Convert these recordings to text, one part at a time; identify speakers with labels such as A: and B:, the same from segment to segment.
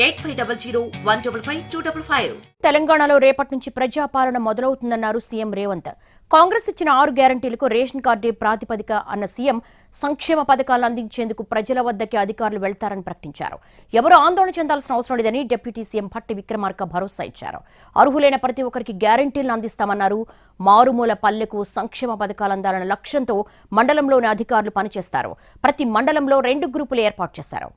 A: eight five double zero one double five two double five.
B: తెలంగాణలో రేపటి నుంచి ప్రజాపాలన మొదలవుతుందన్నారు సీఎం రేవంత్. కాంగ్రెస్ ఇచ్చిన ఆరు గ్యారంటీలకు రేషన్ కార్డే ప్రాతిపదిక అన్న సీఎం సంక్షేమ పథకాలను అందించేందుకు ప్రజల వద్దకి అధికారులు వెళ్తారని ప్రకటించారు. ఎవరూ ఆందోళన చెందాల్సిన అవసరం లేదని డిప్యూటీ సీఎం భట్టి విక్రమార్క భరోసా ఇచ్చారు. అర్హులైన ప్రతి ఒక్కరికి గ్యారంటీలను అందిస్తామన్నారు. మారుమూల పల్లెకు సంక్షేమ పథకాలు అందాలన్న లక్ష్యంతో మండలంలోని అధికారులు పనిచేస్తారు. ప్రతి మండలంలో రెండు గ్రూపులు ఏర్పాటు చేశారు.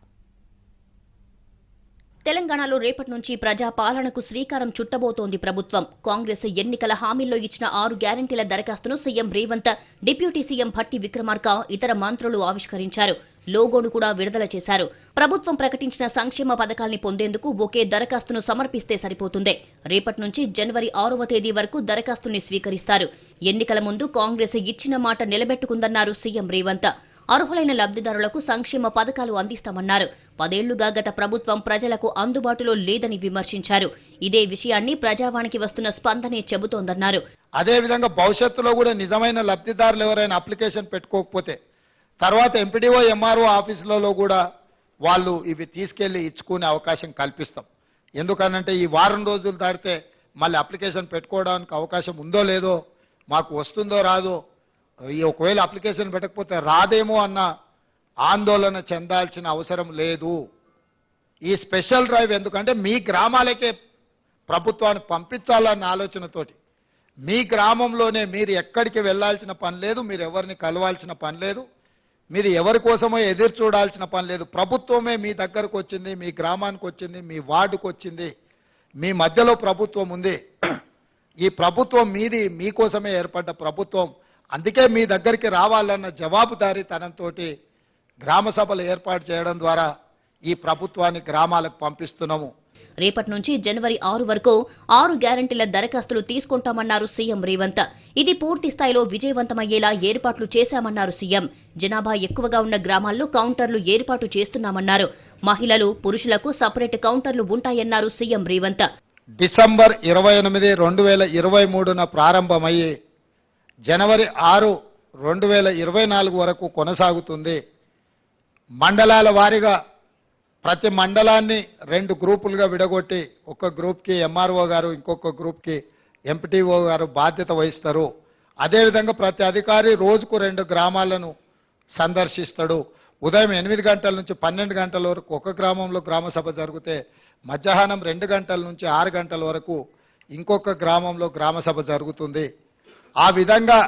C: తెలంగాణలో రేపటి నుంచి ప్రజా పాలనకు శ్రీకారం చుట్టబోతోంది ప్రభుత్వం. కాంగ్రెస్ ఎన్నికల హామీల్లో ఇచ్చిన ఆరు గ్యారంటీల దరఖాస్తును CM Revanth deputy CM Bhatti Vikramarka ఇతర మంత్రులు ఆవిష్కరించారు. లోగోను కూడా విడుదల చేశారు. ప్రభుత్వం ప్రకటించిన సంక్షేమ పథకాల్ని పొందేందుకు ఒకే దరఖాస్తును సమర్పిస్తే సరిపోతుంది. రేపటి నుంచి జనవరి ఆరవ తేదీ వరకు దరఖాస్తుని స్వీకరిస్తారు. ఎన్నికల ముందు కాంగ్రెస్ ఇచ్చిన మాట నిలబెట్టుకుందన్నారు సీఎం రేవంత్. అర్హులైన లబ్ధిదారులకు సంక్షేమ పథకాలు అందిస్తామన్నారు. పదేళ్ళుగా గత ప్రభుత్వం ప్రజలకు అందుబాటులో లేదని విమర్శించారు. ఇదే విషయాన్ని ప్రజావాణికి వస్తున్న స్పందనే చెబుతోందన్నారు.
D: అదేవిధంగా భవిష్యత్తులో కూడా నిజమైన లబ్ధిదారులు ఎవరైనా అప్లికేషన్ పెట్టుకోకపోతే తర్వాత ఎంపీడీఓ ఎంఆర్ఓ ఆఫీసులలో కూడా వాళ్ళు ఇవి తీసుకెళ్ళి ఇచ్చుకునే అవకాశం కల్పిస్తాం. ఎందుకనంటే ఈ వారం రోజులు దాటితే మళ్ళీ అప్లికేషన్ పెట్టుకోవడానికి అవకాశం ఉందో లేదో మాకు వస్తుందో రాదో ఒకవేళ అప్లికేషన్ పెట్టకపోతే రాదేమో అన్న ఆందోళన చెందాల్సిన అవసరం లేదు. ఈ స్పెషల్ డ్రైవ్ ఎందుకంటే మీ గ్రామాలకే ప్రభుత్వాన్ని పంపించాలన్న ఆలోచనతోటి. మీ గ్రామంలోనే మీరు ఎక్కడికి వెళ్ళాల్సిన పని లేదు మీరు ఎవరిని కలవాల్సిన పని లేదు మీరు ఎవరి కోసమో ఎదురు చూడాల్సిన పని లేదు. ప్రభుత్వమే మీ దగ్గరకు వచ్చింది మీ గ్రామానికి వచ్చింది మీ వార్డుకు వచ్చింది మీ మధ్యలో ప్రభుత్వం ఉంది. ఈ ప్రభుత్వం మీది మీకోసమే ఏర్పడ్డ ప్రభుత్వం. అందుకే మీ దగ్గరికి రావాలన్న జవాబుదారీతనంతో గ్రామ సభలు ఏర్పాటు చేయడం ద్వారా ఈ ప్రభుత్వాన్ని గ్రామాలకు పంపిస్తున్నాము.
C: రేపటి నుంచి జనవరి ఆరు వరకు ఆరు గ్యారంటీల దరఖాస్తులు తీసుకుంటామన్నారు సీఎం రేవంత్. ఇది పూర్తి స్థాయిలో విజయవంతమయ్యేలా ఏర్పాట్లు చేశామన్నారు సీఎం. జనాభా ఎక్కువగా ఉన్న గ్రామాల్లో కౌంటర్లు ఏర్పాటు చేస్తున్నామన్నారు. మహిళలు పురుషులకు సపరేట్ కౌంటర్లు ఉంటాయన్నారు సీఎం రేవంత్.
D: డిసెంబర్ ఇరవై ఎనిమిది రెండు వేల ఇరవై మూడున ప్రారంభమయ్యి జనవరి ఆరు రెండు వేల ఇరవై నాలుగు వరకు కొనసాగుతుంది. మండలాల వారీగా ప్రతి మండలాన్ని రెండు గ్రూపులుగా విడగొట్టి ఒక గ్రూప్కి ఎంఆర్ఓ గారు ఇంకొక గ్రూప్కి ఎంపీటీఓ గారు బాధ్యత వహిస్తారు. అదేవిధంగా ప్రతి అధికారి రోజుకు రెండు గ్రామాలను సందర్శిస్తాడు. ఉదయం ఎనిమిది గంటల నుంచి పన్నెండు గంటల వరకు ఒక గ్రామంలో గ్రామ సభ జరిగితే మధ్యాహ్నం రెండు గంటల నుంచి ఆరు గంటల వరకు ఇంకొక గ్రామంలో గ్రామ సభ జరుగుతుంది. ఆ విధంగా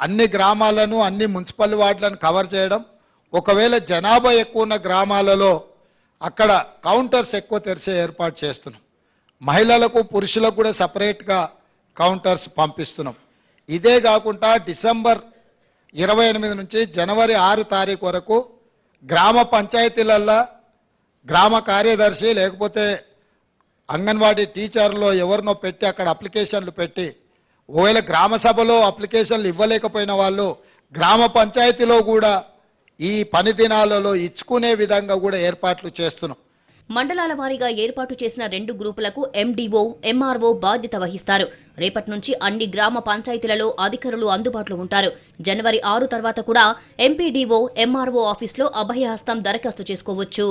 D: అన్ని గ్రామాలను అన్ని మున్సిపల్ వార్డులను కవర్ చేయడం ఒకవేళ జనాభా ఎక్కువ ఉన్న గ్రామాలలో అక్కడ కౌంటర్స్ ఎక్కువ తెరిచే ఏర్పాటు చేస్తున్నాం. మహిళలకు పురుషులకు కూడా సపరేట్గా కౌంటర్స్ పంపిస్తున్నాం. ఇదే కాకుండా డిసెంబర్ ఇరవై ఎనిమిది నుంచి జనవరి ఆరు తారీఖు వరకు గ్రామ పంచాయతీలల్లో గ్రామ కార్యదర్శి లేకపోతే అంగన్వాడీ టీచర్లో ఎవరినో పెట్టి అక్కడ అప్లికేషన్లు పెట్టి ఒకవేళ గ్రామ సభలో అప్లికేషన్లు ఇవ్వలేకపోయిన వాళ్ళు గ్రామ పంచాయతీలో కూడా ఈ పని దినాలలో ఇచ్చుకునే విధంగా కూడా ఏర్పాట్లు చేస్తున్నాం.
C: మండలాల వారీగా ఏర్పాటు చేసిన రెండు గ్రూపులకు ఎండీఓ ఎంఆర్ఓ బాధ్యత వహిస్తారు. రేపటి నుంచి అన్ని గ్రామ పంచాయతీలలో అధికారులు అందుబాటులో ఉంటారు. జనవరి ఆరు తర్వాత కూడా ఎంపీడీఓ ఎంఆర్ఓ ఆఫీస్లో అభయహస్తం దరఖాస్తు చేసుకోవచ్చు.